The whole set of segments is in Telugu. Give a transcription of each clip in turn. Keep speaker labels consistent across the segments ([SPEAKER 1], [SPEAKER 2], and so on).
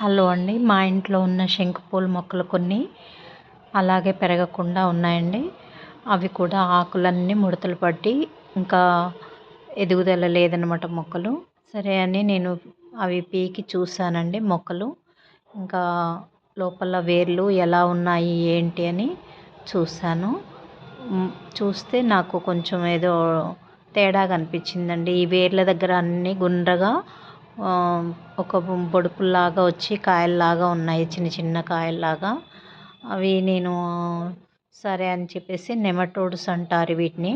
[SPEAKER 1] హలో అండి. మా ఇంట్లో ఉన్న శంకుపూల మొక్కలు కొన్ని అలాగే పెరగకుండా ఉన్నాయండి. అవి కూడా ఆకులన్నీ ముడతలు పట్టి ఇంకా ఎదుగుదల లేదనమాట మొక్కలు. సరే అని నేను అవి పీకి చూశానండి మొక్కలు. ఇంకా లోపల వేర్లు ఎలా ఉన్నాయి ఏంటి అని చూశాను చూస్తే నాకు కొంచెం ఏదో తేడాగా అనిపించిందండి. ఈ వేర్ల దగ్గర అన్నీ గుండ్రగా ఒక బొడుపుల్లాగా వచ్చి కాయల్లాగా ఉన్నాయి చిన్న చిన్న కాయల్లాగా. అవి నేను సరే అని చెప్పేసి నెమటోడ్స్ అంటారు వీటిని.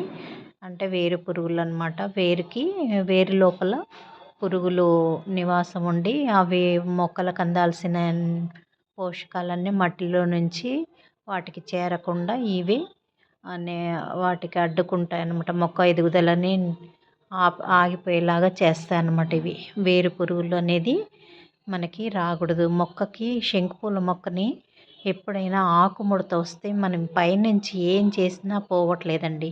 [SPEAKER 1] అంటే వేరు పురుగులు అనమాట వేరుకి వేరు లోపల పురుగులు నివాసం ఉండి అవి మొక్కలకు అందాల్సిన పోషకాలన్నీ మట్టిలో నుంచి వాటికి చేరకుండా ఇవి అనే వాటికి అడ్డుకుంటాయి అన్నమాట మొక్క ఎదుగుదలని ఆగిపోయేలాగా చేస్తాయి అన్నమాట ఇవి. వేరు పురుగులు అనేది మనకి రాకూడదు. మొక్కకి శంకుపూల మొక్కని ఎప్పుడైనా ఆకుముడత వస్తే మనం పైనుంచి ఏం చేసినా పోవట్లేదండి.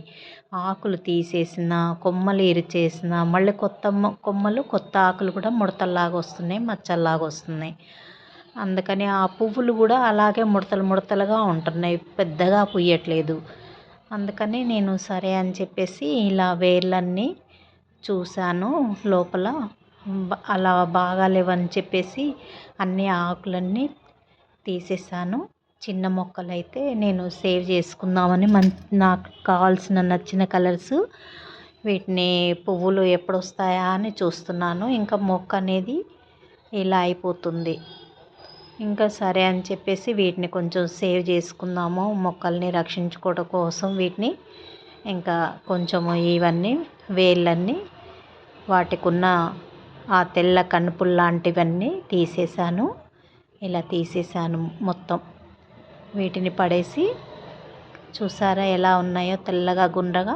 [SPEAKER 1] ఆకులు తీసేసిన కొమ్మలు ఇరిచేసిన మళ్ళీ కొత్త కొమ్మలు కొత్త ఆకులు కూడా ముడతల్లాగా వస్తున్నాయి మచ్చల్లాగా వస్తున్నాయి. అందుకని ఆ పువ్వులు కూడా అలాగే ముడతలు ముడతలుగా ఉంటున్నాయి. పెద్దగా పుయ్యట్లేదు. అందుకని నేను సరే అని చెప్పేసి ఇలా వేర్లన్నీ చూశాను లోపల. అలా బాగాలేవని చెప్పేసి అన్ని ఆకులన్నీ తీసేసాను. చిన్న మొక్కలైతే నేను సేవ్ చేసుకుందామని మన్ నాకు కావాల్సిన నచ్చిన కలర్స్ వీటిని పువ్వులు ఎప్పుడు వస్తాయా అని చూస్తున్నాను. ఇంకా మొక్క అనేది ఇలా అయిపోతుంది. ఇంకా సరే అని చెప్పేసి వీటిని కొంచెం సేవ్ చేసుకుందాము. మొక్కల్ని రక్షించుకోవడం కోసం వీటిని ఇంకా కొంచెము ఇవన్నీ వేళ్ళన్నీ వాటికున్న ఆ తెల్ల కనుపులు లాంటివన్నీ తీసేసాను ఇలా తీసేసాను మొత్తం. వీటిని పడేసి చూసారా ఎలా ఉన్నాయో తెల్లగా గుండ్రగా?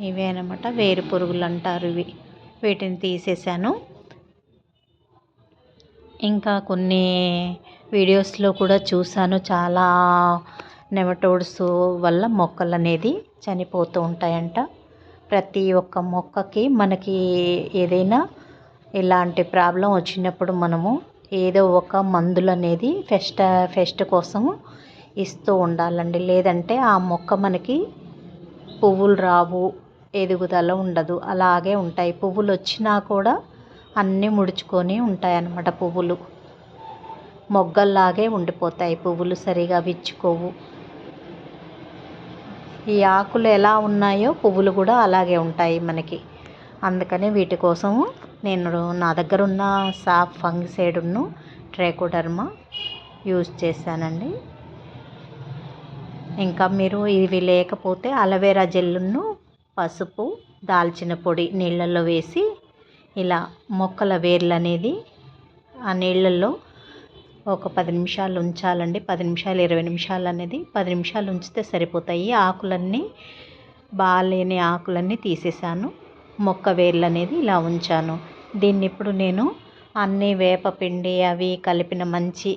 [SPEAKER 1] ఇవే అనమాట వేరు పురుగులు అంటారు ఇవి. వీటిని తీసేసాను ఇంకా కొన్ని వీడియోస్లో కూడా చూశాను. చాలా నెమటోడ్స్ వల్ల మొక్కలు అనేది చనిపోతూ ఉంటాయంట. ప్రతి ఒక్క మొక్కకి మనకి ఏదైనా ఇలాంటి ప్రాబ్లం వచ్చినప్పుడు మనము ఏదో ఒక మందులు అనేది ఫెస్ట్ ఫెస్ట్ కోసం ఇస్తూ ఉండాలండి. లేదంటే ఆ మొక్క మనకి పువ్వులు రావు ఎదుగుదల ఉండదు. అలాగే ఉంటాయి. పువ్వులు వచ్చినా కూడా అన్నీ ముడుచుకొని ఉంటాయి అన్నమాట పువ్వులు. మొగ్గల్లాగే ఉండిపోతాయి. పువ్వులు సరిగా విచ్చుకోవు. ఈ ఆకులు ఎలా ఉన్నాయో పువ్వులు కూడా అలాగే ఉంటాయి మనకి. అందుకని వీటి కోసము నేను నా దగ్గర ఉన్న సాఫ్ ఫంగిసైడ్ను ట్రైకోడర్మా యూజ్ చేశానండి. ఇంకా మీరు ఇవి లేకపోతే అలవేరా జెల్లును పసుపు దాల్చిన పొడి నీళ్ళల్లో వేసి ఇలా మొక్కల వేర్లు అనేది ఆ నీళ్ళల్లో ఒక పది నిమిషాలు ఉంచాలండి. పది నిమిషాలు ఇరవై నిమిషాలు అనేది పది నిమిషాలు ఉంచితే సరిపోతాయి. ఆకులన్నీ బాగాలేని ఆకులన్నీ తీసేసాను. మొక్క వేర్లు అనేది ఇలా ఉంచాను. దీన్ని ఇప్పుడు నేను అన్ని వేపపిండి అవి కలిపిన మంచి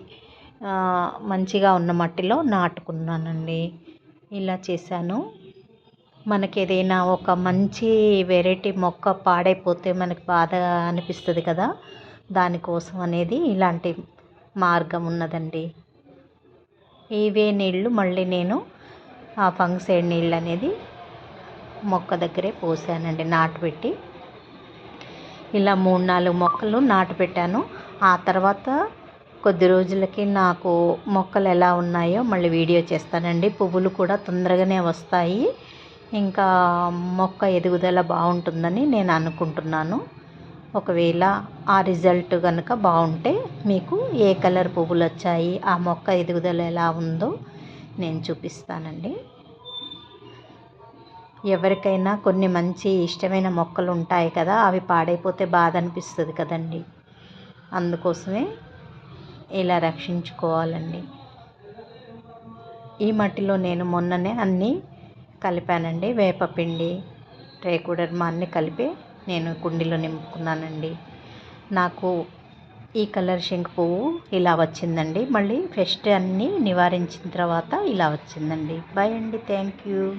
[SPEAKER 1] మంచిగా ఉన్న మట్టిలో నాటుకున్నానండి. ఇలా చేశాను. మనకి ఏదైనా ఒక మంచి వెరైటీ మొక్క పాడైపోతే మనకి బాధ అనిపిస్తుంది కదా. దానికోసం అనేది ఇలాంటి మార్గం ఉన్నదండి ఇవే నీళ్ళు మళ్ళీ నేను ఆ ఫంగ్సైడ్ నీళ్ళు అనేది మొక్క దగ్గరే పోసానండి నాటు పెట్టి ఇలా మూడు నాలుగు మొక్కలు నాటు పెట్టాను ఆ తర్వాత కొద్ది రోజులకి నాకు మొక్కలు ఎలా ఉన్నాయో మళ్ళీ వీడియో చేస్తానండి. పువ్వులు కూడా తొందరగానే వస్తాయి. ఇంకా మొక్క ఎదుగుదల బాగుంటుందని నేను అనుకుంటున్నాను. ఒకవేళ ఆ రిజల్ట్ కనుక బాగుంటే మీకు ఏ కలర్ పువ్వులు వచ్చాయి ఆ మొక్క ఎదుగుదల ఎలా ఉందో నేను చూపిస్తానండి. ఎవరికైనా కొన్ని మంచి ఇష్టమైన మొక్కలు ఉంటాయి కదా అవి పాడైపోతే బాధ అనిపిస్తుంది కదండి. అందుకోసమే ఇలా రక్షించుకోవాలండి. ఈ మట్టిలో నేను మొన్ననే అన్నీ కలిపానండి. వేపపిండి రేకుడర్మా అన్నీ కలిపి నేను కుండీలో నింపుకున్నానండి. నాకు ఈ కలర్ శంకు పువ్వు ఇలా వచ్చిందండి. మళ్ళీ ఫెస్ట్ అన్నీ నివారించిన తర్వాత ఇలా వచ్చిందండి. బాయ్ అండి. Thank you